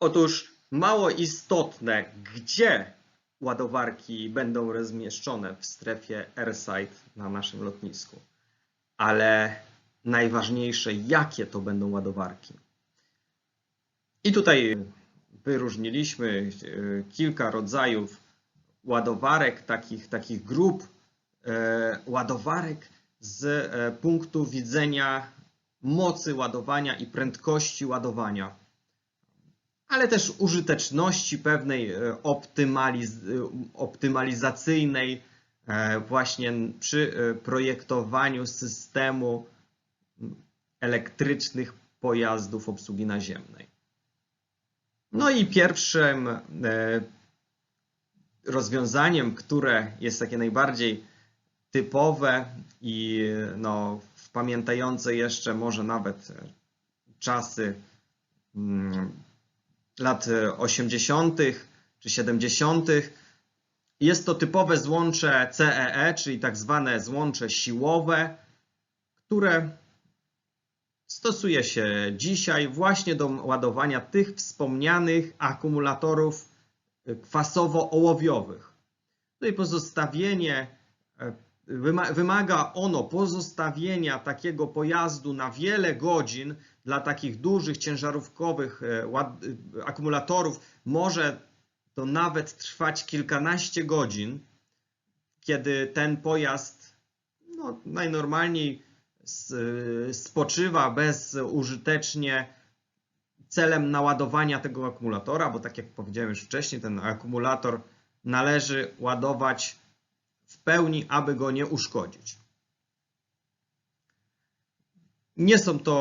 Otóż mało istotne, gdzie ładowarki będą rozmieszczone w strefie airside na naszym lotnisku, ale najważniejsze, jakie to będą ładowarki. I tutaj wyróżniliśmy e, kilka rodzajów ładowarek, takich, takich grup e, ładowarek z e, punktu widzenia mocy ładowania i prędkości ładowania, ale też użyteczności pewnej e, optymaliz- e, optymalizacyjnej e, właśnie przy projektowaniu systemu elektrycznych pojazdów obsługi naziemnej. No i pierwszym rozwiązaniem, które jest takie najbardziej typowe i no, pamiętające jeszcze może nawet czasy mm, lat 80. czy 70. Jest to typowe złącze CEE, czyli tak zwane złącze siłowe, które stosuje się dzisiaj właśnie do ładowania tych wspomnianych akumulatorów kwasowo-ołowiowych. No i pozostawienie, e, wymaga ono pozostawienia takiego pojazdu na wiele godzin dla takich dużych ciężarówkowych e, e, akumulatorów. Może to nawet trwać kilkanaście godzin, kiedy ten pojazd no, najnormalniej s- spoczywa bezużytecznie celem naładowania tego akumulatora, bo tak jak powiedziałem już wcześniej, ten akumulator należy ładować w pełni, aby go nie uszkodzić. Nie są to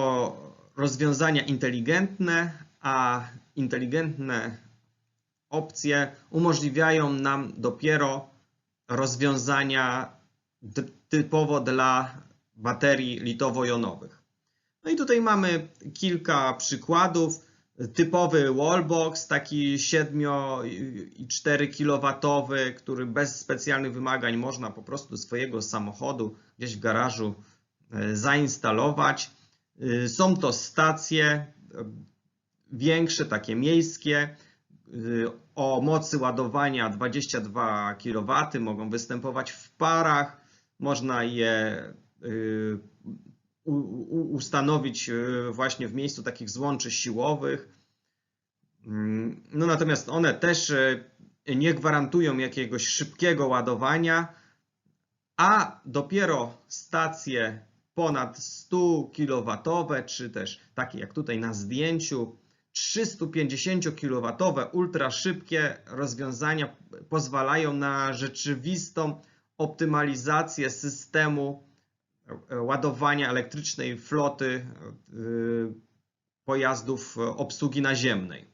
rozwiązania inteligentne, a inteligentne opcje umożliwiają nam dopiero rozwiązania typowo dla baterii litowo-jonowych. No i tutaj mamy kilka przykładów. Typowy wallbox, taki 7 i 4 kW, który bez specjalnych wymagań można po prostu do swojego samochodu gdzieś w garażu e, zainstalować. Y, Są to stacje e, większe, takie miejskie, o mocy ładowania 22 kW, mogą występować w parach, można je ustanowić y, właśnie w miejscu takich złączy siłowych. Mm, No natomiast one też y, nie gwarantują jakiegoś szybkiego ładowania, a dopiero stacje ponad 100 kW, czy też takie jak tutaj na zdjęciu, 350 kW ultra szybkie rozwiązania pozwalają na rzeczywistą optymalizację systemu ładowania elektrycznej floty e, pojazdów obsługi naziemnej.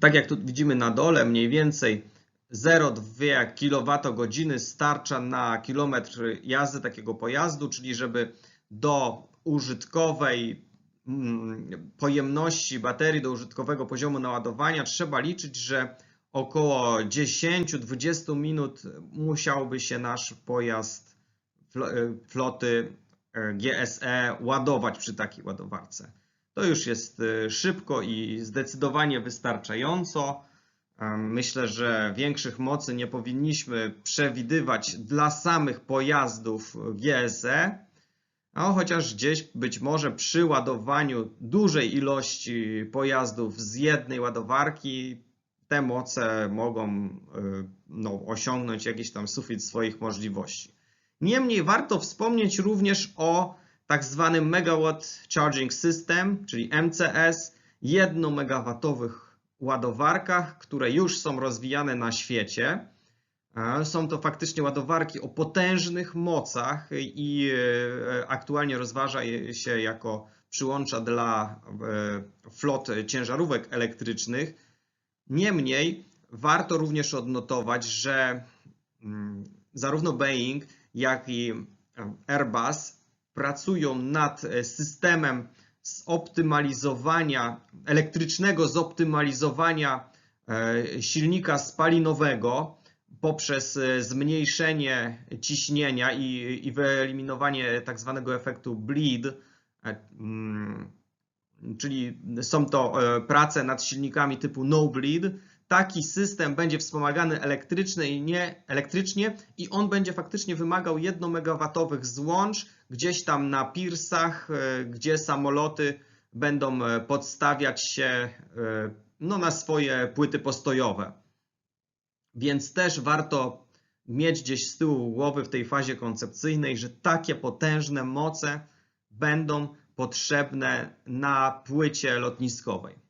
Tak jak tu widzimy na dole, mniej więcej 0,2 kWh starcza na kilometr jazdy takiego pojazdu, czyli żeby do użytkowej mm, pojemności baterii, do użytkowego poziomu naładowania trzeba liczyć, że około 10-20 minut musiałby się nasz pojazd e, floty e, GSE ładować przy takiej ładowarce. To już jest e, szybko i zdecydowanie wystarczająco. Myślę, że większych mocy nie powinniśmy przewidywać dla samych pojazdów GSE, a chociaż gdzieś być może przy ładowaniu dużej ilości pojazdów z jednej ładowarki te moce mogą y, no, osiągnąć jakiś tam sufit swoich możliwości. Niemniej warto wspomnieć również o tak zwanym Megawatt Charging System, czyli MCS, 1 megawatowych ładowarkach, które już są rozwijane na świecie. E, Są to faktycznie ładowarki o potężnych mocach i e, aktualnie rozważa się jako przyłącza dla e, flot ciężarówek elektrycznych. Niemniej warto również odnotować, że mm, zarówno Boeing, jak i e, Airbus pracują nad e, systemem zoptymalizowania, elektrycznego zoptymalizowania e, silnika spalinowego poprzez zmniejszenie ciśnienia i, i wyeliminowanie tak zwanego efektu bleed, mm, czyli są to prace nad silnikami typu no bleed, taki system będzie wspomagany elektrycznie, nie, elektrycznie i on będzie faktycznie wymagał 1 megawatowych złącz gdzieś tam na pirsach, e, gdzie samoloty będą e, podstawiać się e, no, na swoje płyty postojowe. Więc też warto mieć gdzieś z tyłu głowy w tej fazie koncepcyjnej, że takie potężne moce będą potrzebne na płycie lotniskowej.